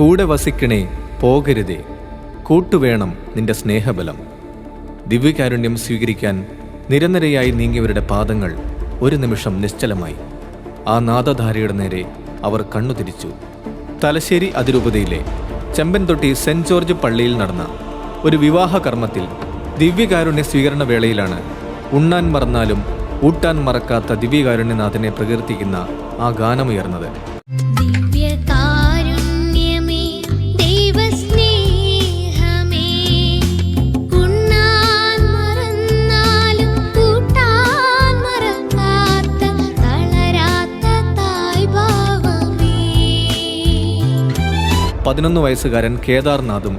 കൂടെ വസിക്കണേ പോകരുതേ. കൂട്ടുവേണം നിന്റെ സ്നേഹബലം. ദിവ്യകാരുണ്യം സ്വീകരിക്കാൻ നിരനിരയായി നീങ്ങിയവരുടെ പാദങ്ങൾ ഒരു നിമിഷം നിശ്ചലമായി. ആ നാദധാരയുടെ നേരെ അവർ കണ്ണുതിരിച്ചു. തലശ്ശേരി അതിരൂപതയിലെ ചെമ്പൻതൊട്ടി സെന്റ് ജോർജ് പള്ളിയിൽ നടന്ന ഒരു വിവാഹ കർമ്മത്തിൽ ദിവ്യകാരുണ്യ സ്വീകരണ വേളയിലാണ് ഉണ്ണാൻ മറന്നാലും ഊട്ടാൻ മറക്കാത്ത ദിവ്യകാരുണ്യനാഥനെ പ്രകീർത്തിക്കുന്ന ആ ഗാനമുയർന്നത്. പതിനൊന്ന് വയസ്സുകാരൻ കേദാർനാഥും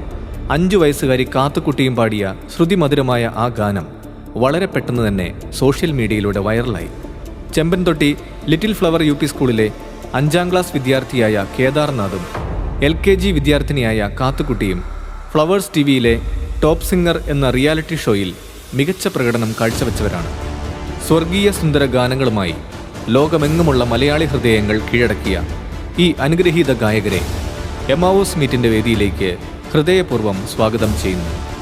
അഞ്ചു വയസ്സുകാരി കാത്തുക്കുട്ടിയും പാടിയ ശ്രുതിമധുരമായ ആ ഗാനം വളരെ പെട്ടെന്ന് തന്നെ സോഷ്യൽ മീഡിയയിലൂടെ വൈറലായി. Chembanthotti little flower U P സ്കൂളിലെ അഞ്ചാം ക്ലാസ് വിദ്യാർത്ഥിയായ കേദാർനാഥും എൽ കെ ജി വിദ്യാർത്ഥിനിയായ കാത്തുക്കുട്ടിയും ഫ്ലവേഴ്സ് ടി വിയിലെ ടോപ്പ് സിംഗർ എന്ന റിയാലിറ്റി ഷോയിൽ മികച്ച പ്രകടനം കാഴ്ചവെച്ചവരാണ്. സ്വർഗീയ സുന്ദര ഗാനങ്ങളുമായി ലോകമെങ്ങുമുള്ള മലയാളി ഹൃദയങ്ങൾ കീഴടക്കിയ ഈ അനുഗ്രഹീത ഗായകരെ എമാവോസ് മീറ്റിന്റെ വേദിയിലേക്ക് ഹൃദയപൂർവം സ്വാഗതം ചെയ്യുന്നു.